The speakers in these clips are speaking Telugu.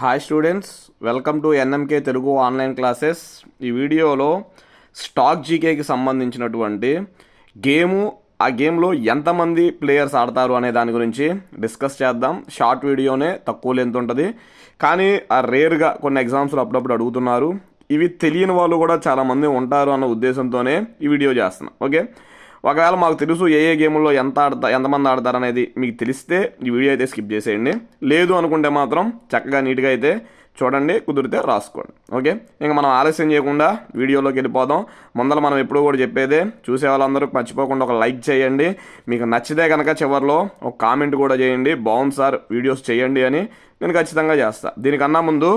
Hi students welcome to NMK Telugu online classes ఈ వీడియోలో స్టాక్ జీకేకి సంబంధించినటువంటి గేము ఆ గేమ్లో ఎంతమంది ప్లేయర్స్ ఆడతారు అనే దాని గురించి డిస్కస్ చేద్దాం. షార్ట్ వీడియోనే తక్కువ లెంత్ ఉంటుంది. కానీ ఆ రేర్గా కొన్ని ఎగ్జామ్స్లో అప్పుడప్పుడు అడుగుతున్నారు. ఇవి తెలియని వాళ్ళు కూడా చాలామంది ఉంటారు అన్న ఉద్దేశంతోనే ఈ వీడియో చేస్తున్నాం. ఓకే ఒకవేళ మాకు తెలుసు ఏ ఏ గేముల్లో ఎంత ఆడతా ఎంతమంది ఆడతారు అనేది మీకు తెలిస్తే ఈ వీడియో అయితే స్కిప్ చేసేయండి. లేదు అనుకుంటే మాత్రం చక్కగా నీట్గా అయితే చూడండి కుదిరితే రాసుకోండి. ఓకే? ఇంకా మనం ఆలస్యం చేయకుండా వీడియోలోకి వెళ్ళిపోదాం. ముందర మనం ఎప్పుడూ కూడా చెప్పేదే చూసే వాళ్ళందరూ మర్చిపోకుండా ఒక లైక్ చేయండి. మీకు నచ్చితే కనుక చివరిలో ఒక కామెంట్ కూడా చేయండి. బాగుంది సార్ వీడియోస్ చేయండి అని నేను ఖచ్చితంగా చేస్తాను దీనికన్నా ముందు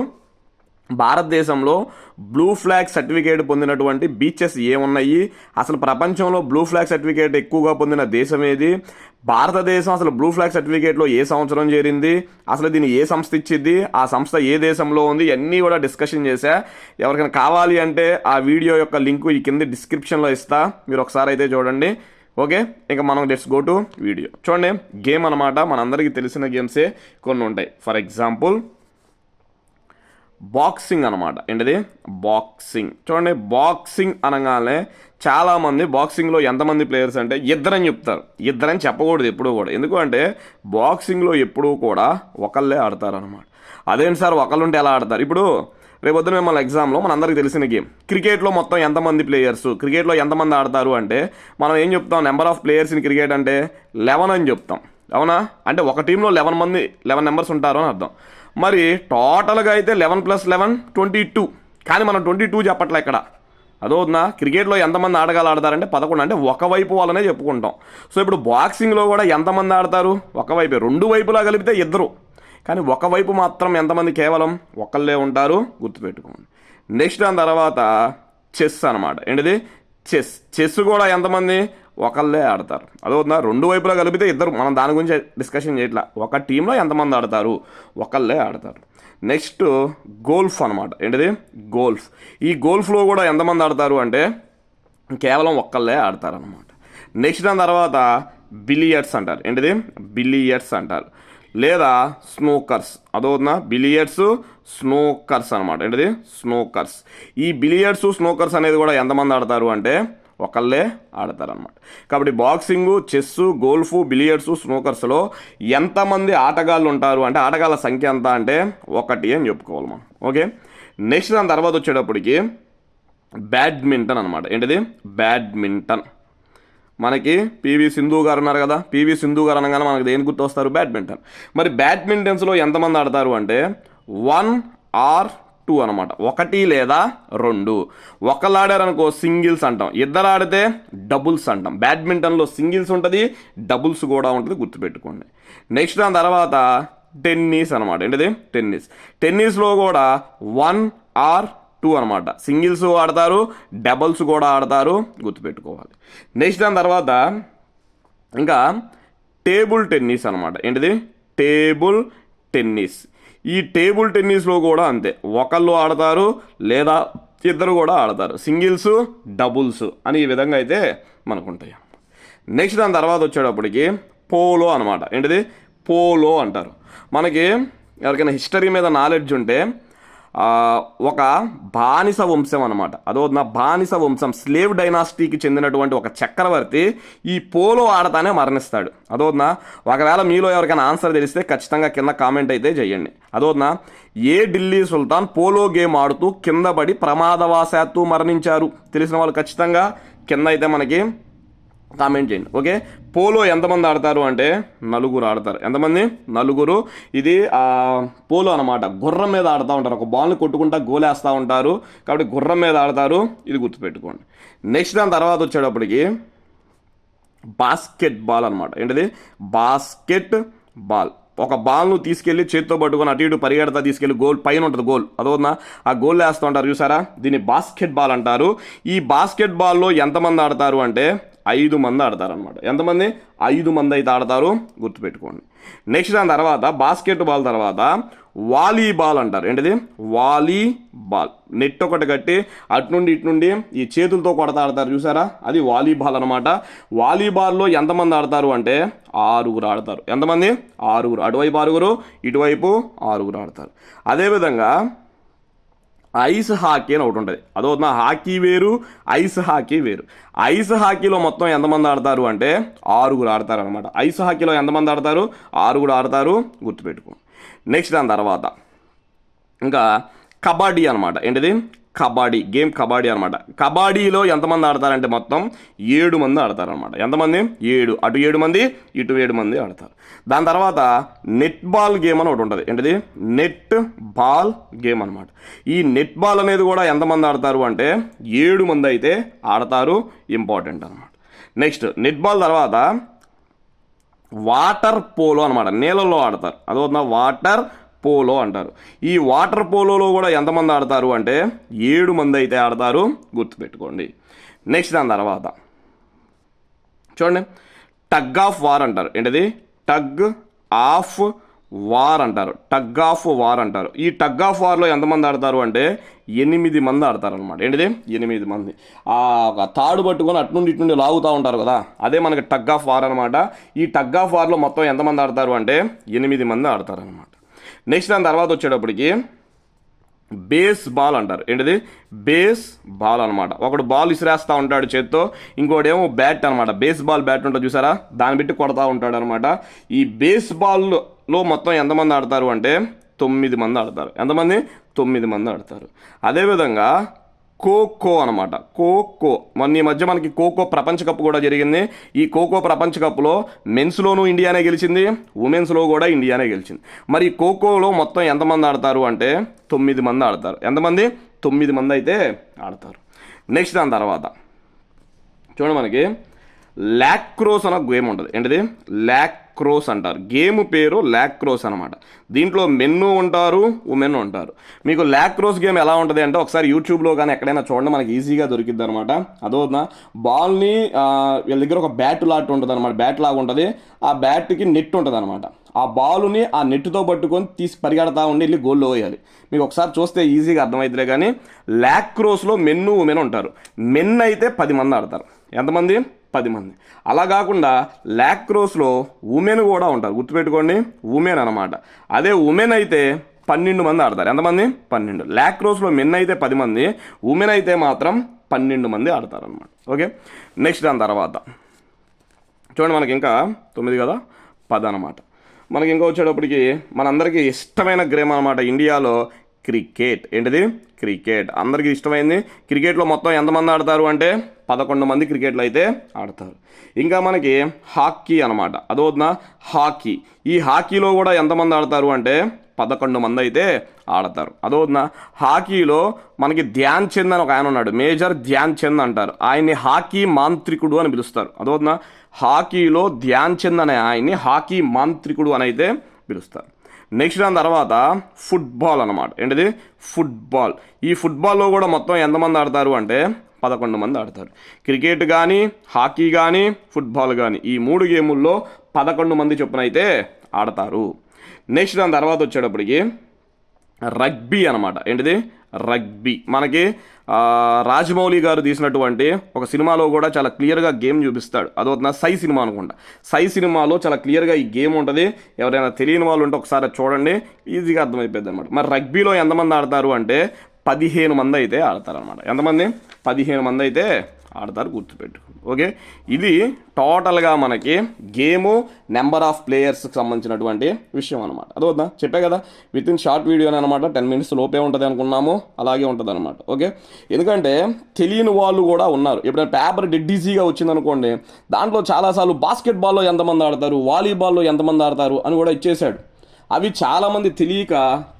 భారతదేశంలో బ్లూ ఫ్లాగ్ సర్టిఫికేట్ పొందినటువంటి బీచెస్ ఏమున్నాయి? అసలు ప్రపంచంలో బ్లూ ఫ్లాగ్ సర్టిఫికేట్ ఎక్కువగా పొందిన దేశం ఏది? భారతదేశం అసలు బ్లూ ఫ్లాగ్ సర్టిఫికేట్లో ఏ సంవత్సరం చేరింది? అసలు దీన్ని ఏ సంస్థ ఇచ్చింది? ఆ సంస్థ ఏ దేశంలో ఉంది? అన్నీ కూడా డిస్కషన్ చేశా. ఎవరికైనా కావాలి అంటే ఆ వీడియో యొక్క లింకు ఈ కింద డిస్క్రిప్షన్లో ఇస్తా. మీరు ఒకసారి అయితే చూడండి. ఓకే? ఇంకా మనం లెట్స్ గో టు వీడియో చూడండి గేమ్ అనమాట మనందరికీ తెలిసిన గేమ్సే కొన్ని ఉంటాయి. ఫర్ ఎగ్జాంపుల్ బాక్సింగ్ అనమాట ఏంటిది? బాక్సింగ్. చూడండి బాక్సింగ్ అనగానే చాలామంది బాక్సింగ్లో ఎంతమంది ప్లేయర్స్ అంటే ఇద్దరని చెప్తారు. ఇద్దరని చెప్పకూడదు ఎప్పుడూ కూడా. ఎందుకంటే బాక్సింగ్లో ఎప్పుడూ కూడా ఒకళ్ళే ఆడతారు అనమాట అదేంటి సార్? ఒకళ్ళు ఉంటే ఎలా ఆడతారు? ఇప్పుడు రేపొద్దున మిమ్మల్ని ఎగ్జామ్లో మనందరికీ తెలిసిన గేమ్. క్రికెట్లో మొత్తం ఎంతమంది ప్లేయర్స్? క్రికెట్లో ఎంతమంది ఆడతారు అంటే మనం ఏం చెప్తాం? Number of players in cricket అంటే లెవెన్ అని చెప్తాం. అవునా? అంటే ఒక టీంలో లెవెన్ మంది లెవెన్ నెంబర్స్ ఉంటారు అని అర్థం. మరి టోటల్గా అయితే eleven plus eleven twenty two. కానీ మనం ట్వంటీ టూ చెప్పట్లే ఇక్కడ. అదవుతుందా క్రికెట్లో ఎంతమంది ఆడగాలు ఆడతారంటే పదకొండు. అంటే ఒకవైపు వాళ్ళనే చెప్పుకుంటాం. సో ఇప్పుడు బాక్సింగ్లో కూడా ఎంతమంది ఆడతారు? ఒకవైపు రెండు వైపులా కలిపితే ఇద్దరు. కానీ ఒకవైపు మాత్రం ఎంతమంది కేవలం ఒకళ్ళే ఉంటారు? గుర్తుపెట్టుకోండి. నెక్స్ట్ దాని తర్వాత చెస్ అనమాట ఏంటిది? చెస్. చెస్ కూడా ఎంతమంది? ఒకళ్ళే ఆడతారు. అదవుతుందా రెండు వైపులా కలిపితే ఇద్దరు మనం దాని గురించి డిస్కషన్ చేయట్లా. ఒక టీంలో ఎంతమంది ఆడతారు? ఒకళ్ళే ఆడతారు. నెక్స్ట్ గోల్ఫ్ అనమాట ఏంటిది? గోల్ఫ్ ఈ గోల్ఫ్లో కూడా ఎంతమంది ఆడతారు అంటే కేవలం ఒక్కళ్ళే ఆడతారు అనమాట నెక్స్ట్ దాని తర్వాత బిలియర్డ్స్ అంటారు. ఏంటిది? బిలియర్డ్స్ అంటారు. లేదా స్నోకర్స్ అదవుతుందా బిలియర్డ్స్ స్నోకర్స్ అనమాట ఏంటిది? స్నోకర్స్ ఈ బిలియర్డ్స్ స్నోకర్స్ అనేది కూడా ఎంతమంది ఆడతారు అంటే ఒకళ్ళే ఆడతారనమాట కాబట్టి బాక్సింగ్ చెస్ గోల్ఫ్ బిలియర్డ్స్ స్నోకర్స్లో ఎంతమంది ఆటగాళ్ళు ఉంటారు అంటే ఆటగాళ్ళ సంఖ్య ఎంత అంటే ఒకటి అని చెప్పుకోవాలి మనం. ఓకే? నెక్స్ట్ దాని తర్వాత వచ్చేటప్పటికి బ్యాడ్మింటన్ అనమాట ఏంటిది? బ్యాడ్మింటన్. మనకి పివి సింధు గారు ఉన్నారు కదా? పివి సింధు గారు అనగానే మనకి దేని గుర్తు వస్తారు బ్యాడ్మింటన్. మరి బ్యాడ్మింటన్స్లో ఎంతమంది ఆడతారు అంటే వన్ ఆర్ టూ అనమాట ఒకటి లేదా రెండు. ఒకళ్ళు ఆడారనుకో సింగిల్స్ అంటాం. ఇద్దరు ఆడితే డబుల్స్ అంటాం. బ్యాడ్మింటన్లో సింగిల్స్ ఉంటుంది డబుల్స్ కూడా ఉంటుంది గుర్తుపెట్టుకోండి. నెక్స్ట్ దాని తర్వాత టెన్నిస్ అనమాట ఏంటిది? టెన్నిస్. టెన్నిస్లో కూడా వన్ ఆర్ టూ అనమాట సింగిల్స్ ఆడతారు డబల్స్ కూడా ఆడతారు గుర్తుపెట్టుకోవాలి. నెక్స్ట్ దాని తర్వాత ఇంకా టేబుల్ టెన్నిస్ అనమాట ఏంటిది? Table tennis. ఈ టేబుల్ టెన్నిస్లో కూడా అంతే. ఒకళ్ళు ఆడతారు లేదా ఇద్దరు కూడా ఆడతారు. సింగిల్స్ డబుల్స్ అని ఈ విధంగా అయితే మనకు ఉంటాయి నెక్స్ట్ దాని తర్వాత వచ్చేటప్పటికి పోలో అనమాట ఏంటిది? పోలో అంటారు. మనకి ఎవరికైనా హిస్టరీ మీద నాలెడ్జ్ ఉంటే ఒక బానిస వంశం అనమాట అదో నా బానిస వంశం స్లేవ్ డైనాసిటీకి చెందినటువంటి ఒక చక్రవర్తి ఈ పోలో ఆడతానే మరణిస్తాడు. అదోనా ఒకవేళ మీలో ఎవరికైనా ఆన్సర్ తెలిస్తే ఖచ్చితంగా కింద కామెంట్ అయితే చేయండి. అదోనా ఏ ఢిల్లీ సుల్తాన్ పోలో గేమ్ ఆడుతూ కింద పడి ప్రమాదవాశాత్తు మరణించారు? తెలిసిన వాళ్ళు ఖచ్చితంగా కింద అయితే మనకి కామెంట్ చేయండి. ఓకే పోలో ఎంతమంది ఆడతారు అంటే నలుగురు ఆడతారు. ఎంతమంది? నలుగురు. ఇది పోలో అనమాట గుర్రం మీద ఆడుతూ ఉంటారు. ఒక బాల్ని కొట్టుకుంటా గోలేస్తూ ఉంటారు. కాబట్టి గుర్రం మీద ఆడతారు. ఇది గుర్తుపెట్టుకోండి. నెక్స్ట్ దాని తర్వాత వచ్చేటప్పటికి బాస్కెట్ బాల్ అనమాట ఏంటిది? బాస్కెట్ బాల్ ఒక బాల్ను తీసుకెళ్ళి చేత్తో పట్టుకొని అటు ఇటు పరిగెడతా తీసుకెళ్ళి గోల్ పైన ఉంటుంది గోల్ అదవుతుందా ఆ గోల్ వేస్తూ ఉంటారు చూసారా? దీన్ని బాస్కెట్ బాల్ అంటారు. ఈ బాస్కెట్ బాల్లో ఎంతమంది ఆడతారు అంటే ఐదు మంది ఆడతారు అనమాట ఎంతమంది? ఐదు మంది అయితే ఆడతారు. గుర్తుపెట్టుకోండి. నెక్స్ట్ దాని తర్వాత బాస్కెట్ బాల్ తర్వాత వాలీబాల్ అంటారు. ఏంటిది? వాలీబాల్ నెట్ ఒకటి కట్టి అటు నుండి ఇటు నుండి ఈ చేతులతో కొడతా ఆడతారు. చూసారా? అది వాలీబాల్ అనమాట వాలీబాల్లో ఎంతమంది ఆడతారు అంటే ఆరుగురు ఆడతారు. ఎంతమంది? ఆరుగురు. అటువైపు ఆరుగురు ఇటువైపు ఆరుగురు ఆడతారు. అదేవిధంగా ఐస్ హాకీ అని ఒకటి ఉంటుంది. అదవుతున్న హాకీ వేరు ఐస్ హాకీ వేరు. ఐస్ హాకీలో మొత్తం ఎంతమంది ఆడతారు అంటే ఆరుగురు ఆడతారు అనమాట ఐస్ హాకీలో ఎంతమంది ఆడతారు? ఆరుగురు ఆడతారు గుర్తుపెట్టుకో. నెక్స్ట్ దాని తర్వాత ఇంకా కబడ్డీ అనమాట ఏంటిది? కబడ్డీ గేమ్ కబడ్డీ అనమాట కబడ్డీలో ఎంతమంది ఆడతారంటే మొత్తం ఏడు మంది ఆడతారనమాట ఎంతమంది? ఏడు. అటు ఏడు మంది ఇటు ఏడు మంది ఆడతారు. దాని తర్వాత నెట్ బాల్ గేమ్ అని ఒకటి ఉంటుంది. ఏంటిది? నెట్ బాల్ గేమ్ అనమాట ఈ నెట్ బాల్ అనేది కూడా ఎంతమంది ఆడతారు అంటే ఏడు మంది అయితే ఆడతారు. ఇంపార్టెంట్ అనమాట నెక్స్ట్ నెట్ బాల్ తర్వాత వాటర్ పోలో అనమాట నీళ్ళల్లో ఆడతారు. అదవుతుందా వాటర్ పోలో అంటారు. ఈ వాటర్ పోలోలో కూడా ఎంతమంది ఆడతారు అంటే ఏడు మంది అయితే ఆడతారు. గుర్తుపెట్టుకోండి. నెక్స్ట్ దాని తర్వాత చూడండి. టగ్ ఆఫ్ వార్ అంటారు. ఏంటిది? టగ్ ఆఫ్ వార్ అంటారు. టగ్ ఆఫ్ వార్ అంటారు. ఈ టగ్ ఆఫ్ వార్లో ఎంతమంది ఆడతారు అంటే ఎనిమిది మంది ఆడతారు అనమాట ఏంటిది? ఎనిమిది మంది. ఆ ఒక తాడు పట్టుకొని అటు నుండి ఇటు నుండి లాగుతూ ఉంటారు కదా. అదే మనకి టగ్ ఆఫ్ వార్ అనమాట ఈ టగ్ ఆఫ్ వార్లో మొత్తం ఎంతమంది ఆడతారు అంటే ఎనిమిది మంది ఆడతారు అనమాట నెక్స్ట్ దాని తర్వాత వచ్చేటప్పటికి బేస్ బాల్ అంటారు. ఏంటిది? బేస్ బాల్ అనమాట ఒకడు బాల్ విసిరేస్తూ ఉంటాడు చేత్తో ఇంకోటేమో బ్యాట్ అనమాట బేస్ బాల్ బ్యాట్ ఉంటుంది చూసారా? దాన్ని పెట్టి కొడతా ఉంటాడు అనమాట ఈ బేస్ బాల్లో మొత్తం ఎంతమంది ఆడతారు అంటే తొమ్మిది మంది ఆడతారు. ఎంతమంది? తొమ్మిది మంది ఆడతారు. అదేవిధంగా ఖోఖో అనమాట ఖోఖో. మొన్న ఈ మధ్య మనకి ఖోఖో ప్రపంచ కప్ కూడా జరిగింది. ఈ ఖోఖో ప్రపంచ కప్లో మెన్స్లోనూ ఇండియానే గెలిచింది. ఉమెన్స్లో కూడా ఇండియానే గెలిచింది. మరి కోకోలో ఖోఖోలో మొత్తం ఎంతమంది ఆడతారు అంటే తొమ్మిది మంది ఆడతారు. ఎంతమంది తొమ్మిది మంది అయితే ఆడతారు. నెక్స్ట్ దాని తర్వాత. చూడండి మనకి. ల్యాక్రోస్ అన్న గేమ్ ఉంటుంది. ఏంటిది? ల్యాక్రోస్ అంటారు. గేమ్ పేరు ల్యాక్రోస్ అనమాట దీంట్లో మెన్ను ఉంటారు ఉమెన్ ఉంటారు. మీకు ల్యాక్రోస్ గేమ్ ఎలా ఉంటుంది అంటే ఒకసారి యూట్యూబ్లో కానీ ఎక్కడైనా చూడండి మనకి ఈజీగా దొరికిద్ది అనమాట అదోనా బాల్ని వీళ్ళ దగ్గర ఒక బ్యాట్ లాంటి ఉంటుంది అనమాట బ్యాట్ లాగా ఉంటుంది. ఆ బ్యాట్కి నెట్ ఉంటుంది అనమాట ఆ బాలుని ఆ నెట్తో పట్టుకొని తీసి పరిగెడతా ఉండి వెళ్ళి గోల్లో వేయాలి. మీకు ఒకసారి చూస్తే ఈజీగా అర్థమవుతుంది కానీ ల్యాక్రోస్లో మెన్ను ఉమెన్ ఉంటారు. మెన్ అయితే పది మంది ఆడతారు. ఎంతమంది? పది మంది. అలా కాకుండా ల్యాక్రోస్లో ఉమెన్ కూడా ఉంటారు. గుర్తుపెట్టుకోండి ఉమెన్ అనమాట అదే ఉమెన్ అయితే పన్నెండు మంది ఆడతారు. ఎంతమంది? పన్నెండు. ల్యాక్రోస్లో మెన్ అయితే పది మంది ఉమెన్ అయితే మాత్రం పన్నెండు మంది ఆడతారు అనమాట ఓకే? నెక్స్ట్ దాని తర్వాత. చూడండి మనకి ఇంకా తొమ్మిది కదా? పది అనమాట మనకి ఇంకా వచ్చేటప్పటికి మనందరికీ ఇష్టమైన గేమ్ అనమాట ఇండియాలో క్రికెట్. ఏంటిది? క్రికెట్. అందరికీ ఇష్టమైంది క్రికెట్లో మొత్తం ఎంతమంది ఆడతారు అంటే పదకొండు మంది క్రికెట్లో అయితే ఆడతారు. ఇంకా మనకి హాకీ అనమాట అదవుతుందా హాకీ. ఈ హాకీలో కూడా ఎంతమంది ఆడతారు అంటే పదకొండు మంది అయితే ఆడతారు. అదవుతుందా హాకీలో మనకి ధ్యాన్ చంద్ అని ఒక ఆయన ఉన్నాడు. మేజర్ ధ్యాన్ చంద్ అంటారు. ఆయన్ని హాకీ మాంత్రికుడు అని పిలుస్తారు. అదవుతుందా హాకీలో ధ్యాన్ చంద్ అనే ఆయన్ని హాకీ మాంత్రికుడు అని అయితే పిలుస్తారు. నెక్స్ట్ దాని తర్వాత ఫుట్బాల్ అనమాట ఏంటిది? ఫుట్బాల్. ఈ ఫుట్బాల్లో కూడా మొత్తం ఎంతమంది ఆడతారు అంటే పదకొండు మంది ఆడతారు. క్రికెట్ కానీ హాకీ కానీ ఫుట్బాల్ కానీ ఈ మూడు గేముల్లో పదకొండు మంది చొప్పున అయితే ఆడతారు. నెక్స్ట్ దాని తర్వాత వచ్చేటప్పటికి రగ్బీ అనమాట ఏంటిది? రగ్బీ. మనకి రాజమౌళి గారు తీసినటువంటి ఒక సినిమాలో కూడా చాలా క్లియర్గా గేమ్ చూపిస్తాడు. అదవుతున్న సై సినిమా అనుకుంటా. సై సినిమాలో చాలా క్లియర్గా ఈ గేమ్ ఉంటుంది. ఎవరైనా తెలియని వాళ్ళు ఉంటే ఒకసారి చూడండి. ఈజీగా అర్థమైపోద్ది అనమాట మరి రగ్బీలో ఎంతమంది ఆడతారు అంటే పదిహేను మంది అయితే ఆడతారు అనమాట ఎంతమంది? పదిహేను మంది అయితే ఆడతారు గుర్తుపెట్టు ఓకే? ఇది టోటల్గా మనకి గేము నెంబర్ ఆఫ్ ప్లేయర్స్కి సంబంధించినటువంటి విషయం అనమాట అదవుతుందా చెప్పే కదా? విత్ ఇన్ షార్ట్ వీడియో అనమాట టెన్ మినిట్స్ లోపే ఉంటుంది అనుకున్నాము. అలాగే ఉంటుంది అనమాట ఓకే? ఎందుకంటే తెలియని వాళ్ళు కూడా ఉన్నారు. ఎప్పుడైనా పేపర్ డెడ్ ఈజీగా వచ్చిందనుకోండి దాంట్లో చాలాసార్లు బాస్కెట్బాల్లో ఎంతమంది ఆడతారు వాలీబాల్లో ఎంతమంది ఆడతారు అని కూడా ఇచ్చేశాడు. అవి చాలామంది తెలియక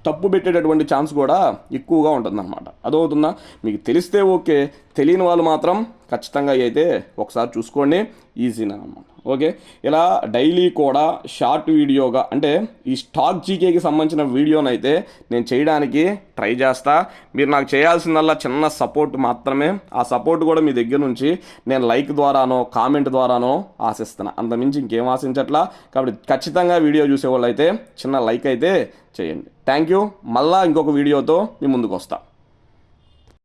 తప్పు పెట్టేటటువంటి ఛాన్స్ కూడా ఎక్కువగా ఉంటుందన్నమాట. అదవుతుందా మీకు తెలిస్తే ఓకే తెలియని వాళ్ళు మాత్రం ఖచ్చితంగా అయితే ఒకసారి చూసుకోండి. ఈజీనే అనమాట ఓకే ఇలా డైలీ కూడా షార్ట్ వీడియోగా అంటే ఈ స్టాక్ జీకేకి సంబంధించిన వీడియోనైతే నేను చేయడానికి ట్రై చేస్తా. మీరు నాకు చేయాల్సిందల్లా చిన్న సపోర్ట్ మాత్రమే. ఆ సపోర్ట్ కూడా మీ దగ్గర నుంచి నేను లైక్ ద్వారానో కామెంట్ ద్వారానో ఆశిస్తున్నా. అంతమించి ఇంకేం ఆశించట్లా. కాబట్టి ఖచ్చితంగా వీడియో చూసేవాళ్ళు అయితే చిన్న లైక్ అయితే చేయండి. థ్యాంక్ యూ మళ్ళీ ఇంకొక వీడియోతో మీ ముందుకు వస్తాను